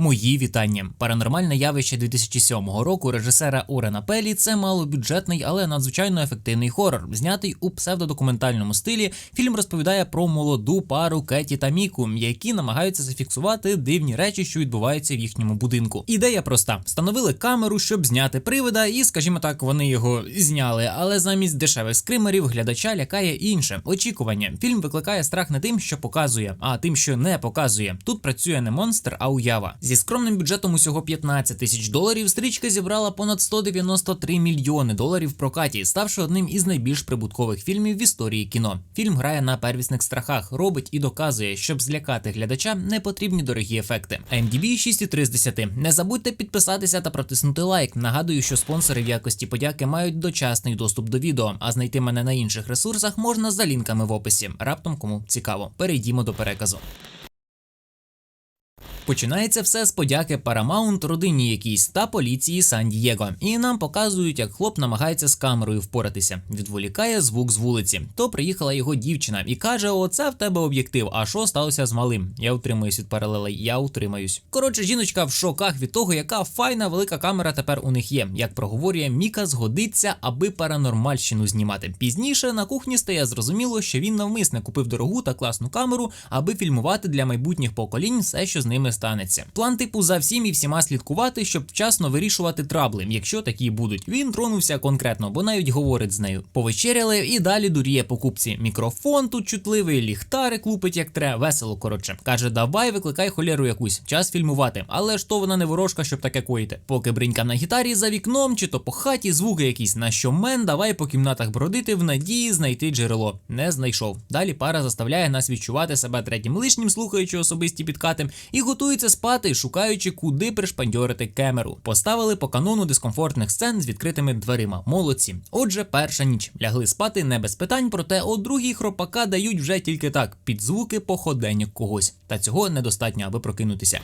Мої вітання. Паранормальне явище 2007 року режисера Урена Пелі це малобюджетний, але надзвичайно ефективний хорор. Знятий у псевдодокументальному стилі. Фільм розповідає про молоду пару Кеті та Міку, які намагаються зафіксувати дивні речі, що відбуваються в їхньому будинку. Ідея проста: встановили камеру, щоб зняти привида, і, скажімо так, вони його зняли. Але замість дешевих скримерів глядача лякає інше очікування. Фільм викликає страх не тим, що показує, а тим, що не показує. Тут працює не монстр, а уява. Зі скромним бюджетом усього 15 тисяч доларів. Стрічка зібрала понад 193 мільйони доларів прокаті, ставши одним із найбільш прибуткових фільмів в історії кіно. Фільм грає на первісних страхах, робить і доказує, щоб злякати глядача, не потрібні дорогі ефекти. IMDb 6,3 з 10. Не забудьте підписатися та протиснути лайк. Нагадую, що спонсори в якості подяки мають дочасний доступ до відео, а знайти мене на інших ресурсах можна за лінками в описі. Раптом кому цікаво. Перейдімо до переказу. Починається все з подяки Paramount родині якійсь та поліції Сан-Дієго. І нам показують, як хлоп намагається з камерою впоратися. Відволікає звук з вулиці. То приїхала його дівчина і каже: Оце в тебе об'єктив. А що сталося з малим? Я утримуюсь від паралелей, я утримаюсь. Коротше, жіночка в шоках від того, яка файна велика камера тепер у них є. Як проговорює, Міка згодиться, аби паранормальщину знімати. Пізніше на кухні стає зрозуміло, що він навмисне купив дорогу та класну камеру, аби фільмувати для майбутніх поколінь все, що з ними станеться. План типу за всім і всіма слідкувати, щоб вчасно вирішувати трабли, якщо такі будуть. Він тронувся конкретно, бо навіть говорить з нею. Повечеряли і далі дуріє покупці. Мікрофон тут чутливий, ліхтарик лупить як треба, весело. Коротше, каже, давай викликай холеру якусь, час фільмувати. Але ж то вона не ворожка, щоб таке коїти. Поки бринька на гітарі за вікном, чи то по хаті звуки якісь на що мен, давай по кімнатах бродити в надії знайти джерело. Не знайшов. Далі пара заставляє нас відчувати себе третім лишнім, слухаючи особисті підкати, і готується спати, шукаючи, куди пришпандьорити кемеру. Поставили по канону дискомфортних сцен з відкритими дверима. Молодці. Отже, перша ніч лягли спати не без питань, проте о другій хропака дають вже тільки так під звуки походення когось. Та цього недостатньо, аби прокинутися.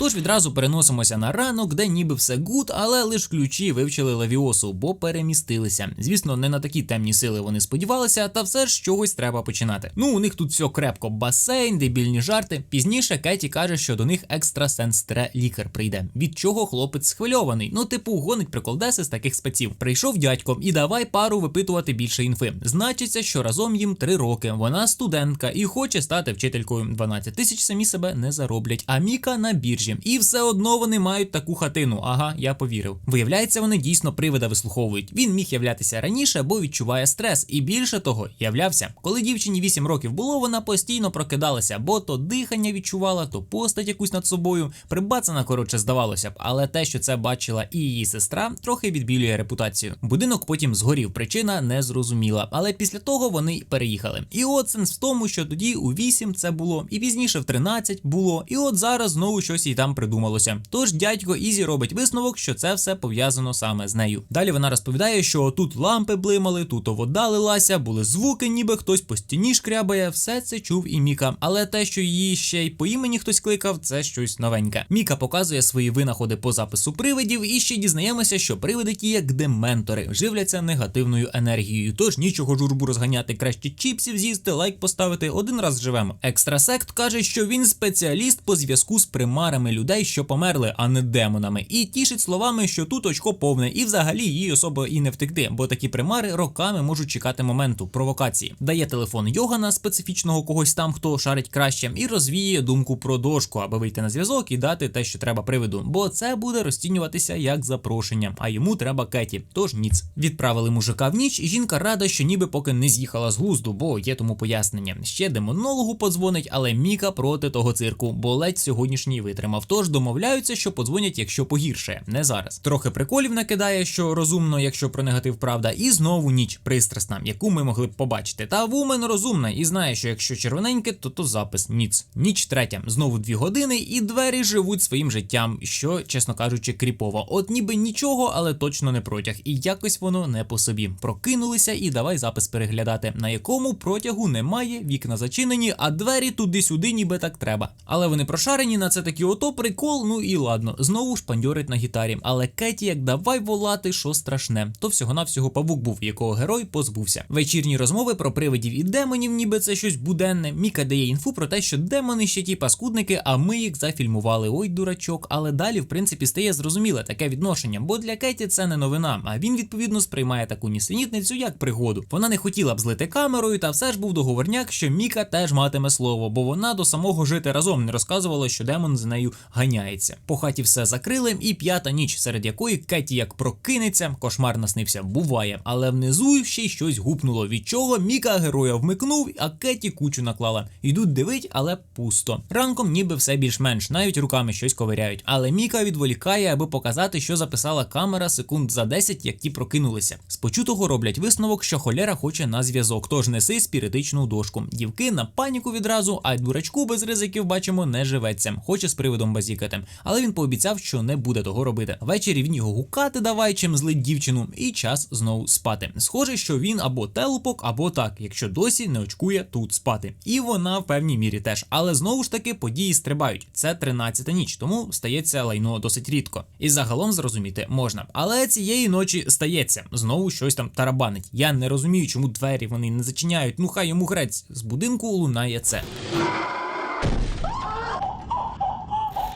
Тож відразу переносимося на ранок, де ніби все гуд, але лиш ключі вивчили лавіосу, бо перемістилися. Звісно, не на такі темні сили вони сподівалися, та все ж чогось треба починати. Ну, у них тут все крепко, басейн, дебільні жарти. Пізніше Кеті каже, що до них екстрасенс тре лікар прийде. Від чого хлопець схвильований. Ну, типу, гонить приколдеси з таких спеців. Прийшов дядько і давай пару випитувати більше інфи. Значиться, що разом їм три роки. Вона студентка і хоче стати вчителькою. 12 тисяч самі себе не зароблять. А Міка на біржі. І все одно вони мають таку хатину. Ага, я повірив. Виявляється, вони дійсно привида вислуховують. Він міг являтися раніше, бо відчуває стрес. І більше того, являвся. Коли дівчині 8 років було, вона постійно прокидалася, бо то дихання відчувала, то постать якусь над собою. Прибацана, коротше, здавалося б, але те, що це бачила і її сестра, трохи відбілює репутацію. Будинок потім згорів. Причина не зрозуміла. Але після того вони переїхали. І от сенс в тому, що тоді у 8 це було, і пізніше в 13 було, і от зараз знову щось і там придумалося. Тож дядько Ізі робить висновок, що це все пов'язано саме з нею. Далі вона розповідає, що тут лампи блимали, тут вода лилася, були звуки, ніби хтось по стіні шкрябає. Все це чув і Міка. Але те, що її ще й по імені хтось кликав, це щось новеньке. Міка показує свої винаходи по запису привидів, і ще дізнаємося, що привиди ті, як дементори, живляться негативною енергією. Тож нічого журбу розганяти, краще чіпсів з'їсти, лайк поставити. Один раз живемо. Екстрасект каже, що він спеціаліст по зв'язку з примарами людей, що померли, а не демонами, і тішить словами, що тут очко повне, і взагалі їй особо і не втекти, бо такі примари роками можуть чекати моменту провокації. Дає телефон Йогана, специфічного когось там, хто шарить краще, і розвіє думку про дошку, аби вийти на зв'язок і дати те, що треба привиду. Бо це буде розцінюватися як запрошення, а йому треба Кеті. Тож ніц. Відправили мужика в ніч, і жінка рада, що ніби поки не з'їхала з глузду, бо є тому пояснення. Ще демонологу подзвонить, але Міка проти того цирку, бо ледь сьогоднішній витримав. Тож домовляються, що подзвонять, якщо погіршає, не зараз. Трохи приколів накидає, що розумно, якщо про негатив правда, і знову ніч пристрасна, яку ми могли б побачити. Та вумен розумна і знає, що якщо червоненьке, то то запис ніц. Ніч третя, знову дві години, і двері живуть своїм життям, що, чесно кажучи, кріпово. От ніби нічого, але точно не протяг. І якось воно не по собі. Прокинулися і давай запис переглядати, на якому протягу немає, вікна зачинені, а двері туди-сюди, ніби так треба. Але вони прошарені на це такі от Ото прикол, ну і ладно, знову шпандьорить на гітарі. Але Кеті, як давай волати, що страшне, то всього-навсього павук був, якого герой позбувся. Вечірні розмови про привидів і демонів, ніби це щось буденне. Міка дає інфу про те, що демони ще ті паскудники, а ми їх зафільмували. Ой, дурачок. Але далі, в принципі, стає зрозуміле таке відношення, бо для Кеті це не новина. А він відповідно сприймає таку нісенітницю як пригоду. Вона не хотіла б злити камерою, та все ж був договорняк, що Міка теж матиме слово, бо вона до самого жити разом не розказувала, що демон з нею ганяється. По хаті все закрили, і п'ята ніч, серед якої Кеті як прокинеться, кошмар наснився, буває. Але внизу ще й щось гупнуло, від чого Міка героя вмикнув, а Кеті кучу наклала. Йдуть дивить, але пусто. Ранком ніби все більш-менш, навіть руками щось ковиряють. Але Міка відволікає, аби показати, що записала камера секунд за 10, як ті прокинулися. З почутого роблять висновок, що холера хоче на зв'язок, тож неси спіритичну дошку. Дівки на паніку відразу, а дурачку без ризиків бачимо не живеться. Хоче з привидом базікати. Але він пообіцяв, що не буде того робити. Ввечері він його гукати давай, чим злить дівчину, і час знову спати. Схоже, що він або телепок, або так, якщо досі не очкує тут спати. І вона в певній мірі теж. Але знову ж таки події стрибають. Це 13-та ніч, тому стається лайно досить рідко. І загалом зрозуміти можна. Але цієї ночі стається знову щось там тарабанить. Я не розумію, чому двері вони не зачиняють. Ну хай йому грець. З будинку лунає це.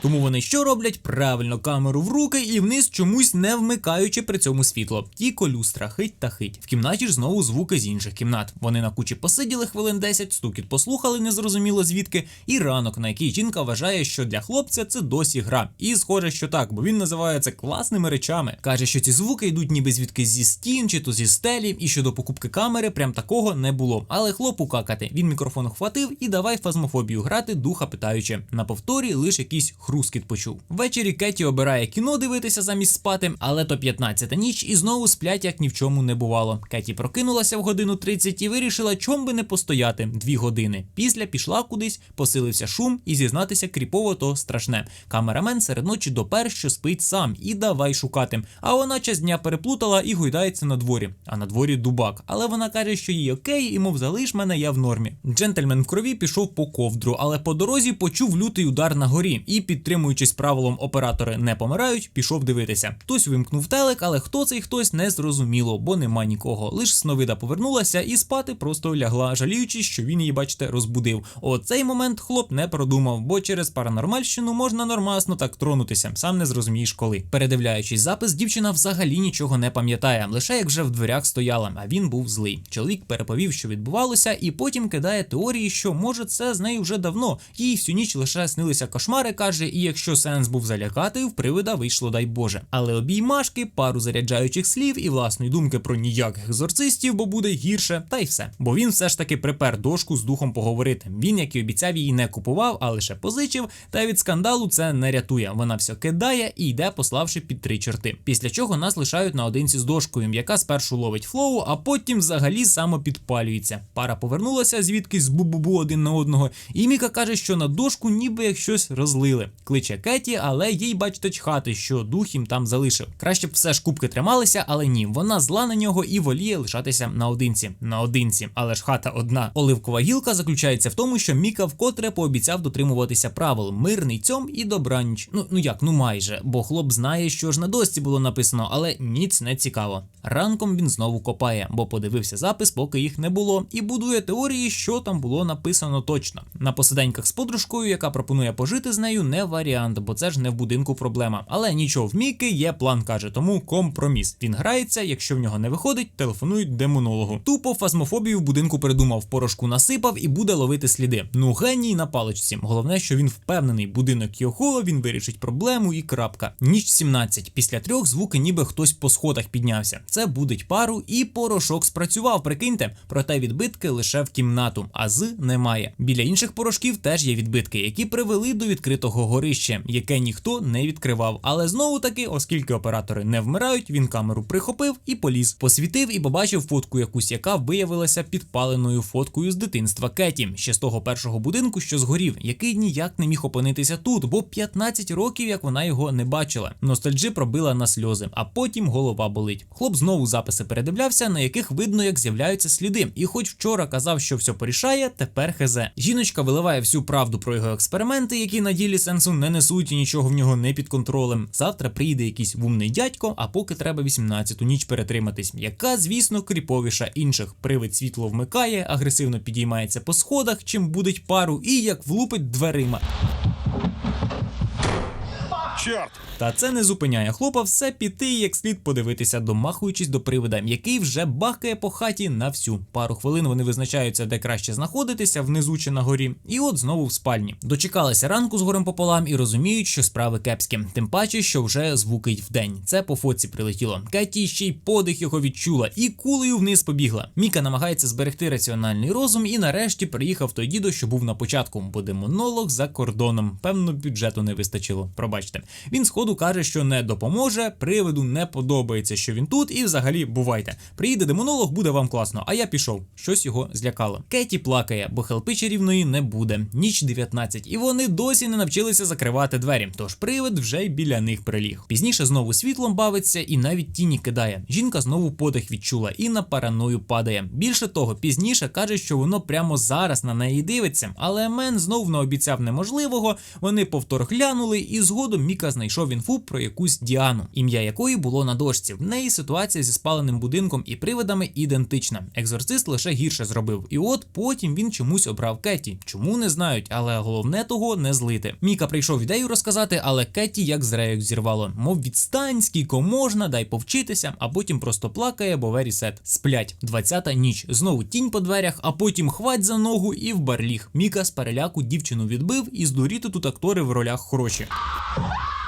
Тому вони що роблять? Правильно камеру в руки і вниз чомусь не вмикаючи при цьому світло. Тільки люстра хить та хить. В кімнаті ж знову звуки з інших кімнат. Вони на кучі посиділи хвилин 10, стукіт послухали незрозуміло звідки, і ранок, на який жінка вважає, що для хлопця це досі гра. І схоже, що так, бо він називає це класними речами. Каже, що ці звуки йдуть ніби звідки зі стін чи то зі стелі, і що до покупки камери прям такого не було. Але хлопу какати. Він мікрофон хватив і давай фазмофобію грати, духа питаючи. На повторі лише якийсь хрускіт почув. Ввечері Кеті обирає кіно дивитися замість спати, але то 15-та ніч і знову сплять, як ні в чому не бувало. Кеті прокинулася в годину 30 і вирішила, чом би не постояти дві години. Після пішла кудись, посилився шум і зізнатися кріпово то страшне. Камерамен серед ночі допер, що спить сам, і давай шукати. А вона час дня переплутала і гойдається на дворі. А на дворі дубак. Але вона каже, що їй окей, і мов залиш мене, я в нормі. Джентльмен в крові пішов по ковдру, але по дорозі почув лютий удар на горі і, підтримуючись правилом оператори не помирають, пішов дивитися. Хтось вимкнув телек, але хто цей хтось не зрозуміло, бо нема нікого. Лиш сновида повернулася і спати просто лягла, жаліючи, що він її, бачите, розбудив. О цей момент хлоп не продумав, бо через паранормальщину можна нормасно так тронутися, сам не зрозумієш коли. Передивляючись запис, дівчина взагалі нічого не пам'ятає, лише як вже в дверях стояла, а він був злий. Чоловік переповів, що відбувалося, і потім кидає теорії, що може це з нею вже давно. Їй всю ніч лише снилися кошмари, каже, і якщо сенс був залякати, в привида вийшло, дай Боже. Але обіймашки, пару заряджаючих слів і власної думки про ніяких екзорцистів, бо буде гірше, та й все. Бо він все ж таки припер дошку з духом поговорити. Він, як і обіцяв, її не купував, а лише позичив. Та від скандалу це не рятує. Вона все кидає і йде, пославши під три чорти. Після чого нас лишають наодинці з дошкою, яка спершу ловить флоу, а потім взагалі самопідпалюється. Пара повернулася звідкись з бу-бу-бу один на одного, і Міка каже, що на дошку ніби як щось розлили. Кличе Кеті, але їй, бачите, чхати, що дух їм там залишив. Краще б все ж кубки трималися, але ні, вона зла на нього і воліє лишатися наодинці. Наодинці, але ж хата одна. Оливкова гілка заключається в тому, що Міка вкотре пообіцяв дотримуватися правил мирний цьом і добраніч. Ну ну як, ну майже, бо хлоп знає, що ж на досці було написано, але ніц не цікаво. Ранком він знову копає, бо подивився запис, поки їх не було, і будує теорії, що там було написано точно. На посиденьках з подружкою, яка пропонує пожити з нею, не варіант, бо це ж не в будинку проблема. Але нічого, в Міки є план, каже, тому компроміс. Він грається, якщо в нього не виходить, телефонують демонологу. Тупо фазмофобію в будинку придумав, порошку насипав і буде ловити сліди. Ну геній на паличці. Головне, що він впевнений, будинок його, він вирішить проблему і крапка. Ніч 17. Після трьох звуки, ніби хтось по сходах піднявся. Це будить пару, і порошок спрацював. Прикиньте, проте відбитки лише в кімнату, а з немає. Біля інших порошків теж є відбитки, які привели до відкритого горища, яке ніхто не відкривав. Але знову таки, оскільки оператори не вмирають, він камеру прихопив і поліз, посвітив і побачив фотку якусь, яка виявилася підпаленою фоткою з дитинства Кеті, ще з того першого будинку, що згорів, який ніяк не міг опинитися тут, бо 15 років як вона його не бачила. Ностальджі пробила на сльози, а потім голова болить. Хлоп знову записи передивлявся, на яких видно, як з'являються сліди. І хоч вчора казав, що все порішає, тепер хезе. Жіночка виливає всю правду про його експерименти, які на ділі сенсу не несуть і нічого в нього не під контролем. Завтра прийде якийсь вумний дядько, а поки треба 18-ту ніч перетриматись, яка, звісно, кріповіша інших. Привид світло вмикає, агресивно підіймається по сходах, чим будить пару, і як влупить дверима. Черт! Та це не зупиняє хлопа все піти і як слід подивитися, домахуючись до привида, який вже бахкає по хаті на всю. Пару хвилин вони визначаються, де краще знаходитися, внизу чи на горі, і от знову в спальні. Дочекалися ранку з горем пополам і розуміють, що справи кепські. Тим паче, що вже звукить вдень. Це по фоці прилетіло. Кеті ще й подих його відчула і кулею вниз побігла. Міка намагається зберегти раціональний розум і нарешті приїхав той дідо, що був на початку, бо демонолог за кордоном. Певно, бюджету не вистачило. Пробачте. Він сходу каже, що не допоможе, привиду не подобається, що він тут, і взагалі бувайте. Приїде демонолог, буде вам класно. А я пішов. Щось його злякало. Кеті плакає, бо хелпи чарівної не буде. Ніч 19, і вони досі не навчилися закривати двері. Тож привид вже й біля них приліг. Пізніше знову світлом бавиться і навіть тіні кидає. Жінка знову подих відчула і на параною падає. Більше того, пізніше каже, що воно прямо зараз на неї дивиться. Але Мен знов наобіцяв неможливого. Вони повтор глянули, і згодом Міка знайшов інфу про якусь Діану, ім'я якої було на дошці. В неї ситуація зі спаленим будинком і привидами ідентична. Екзорцист лише гірше зробив. І от потім він чомусь обрав Кеті. Чому не знають, але головне того не злити. Міка прийшов ідею розказати, але Кеті як з рейок зірвало. Мов відстань, скільки можна, дай повчитися, а потім просто плакає, бо верісет. Сплять. 20-та ніч. Знову тінь по дверях, а потім хвать за ногу і в барліг. Міка з переляку дівчину відбив і здуріти тут актори в ролях хороші.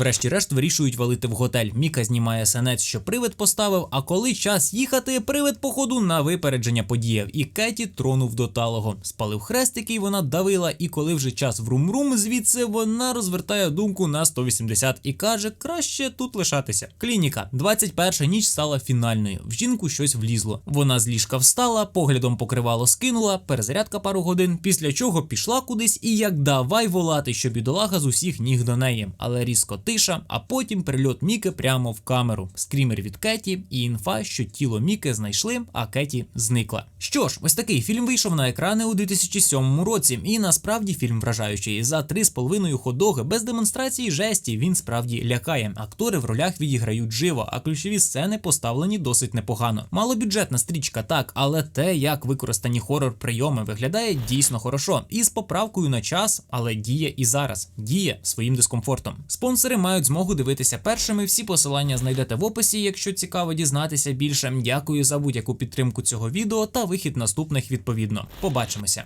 Врешті-решт вирішують валити в готель. Міка знімає сенець, що привид поставив. А коли час їхати, привид, походу, на випередження подіяв. І Кеті тронув до талого. Спалив хрест, який вона давила, і коли вже час врум-рум звідси, вона розвертає думку на 180 і каже, краще тут лишатися. Клініка. 21 ніч стала фінальною. В жінку щось влізло. Вона з ліжка встала, поглядом покривало скинула, перезарядка пару годин, після чого пішла кудись і як давай волати, що бідолага з усіх ніг до неї. Але різко тиша, а потім прильот Міки прямо в камеру. Скрімер від Кеті і інфа, що тіло Міки знайшли, а Кеті зникла. Що ж, ось такий фільм вийшов на екрани у 2007 році, і насправді фільм вражаючий. За 3,5 ходоги без демонстрації жесті він справді лякає. Актори в ролях відіграють живо, а ключові сцени поставлені досить непогано. Малобюджетна стрічка, так, але те, як використані хорор прийоми, виглядає дійсно хорошо. І з поправкою на час, але діє і зараз. Діє своїм дискомфортом. Спонсори мають змогу дивитися першими. Всі посилання знайдете в описі, якщо цікаво дізнатися більше. Дякую за будь-яку підтримку цього відео та вихід наступних відповідно. Побачимося.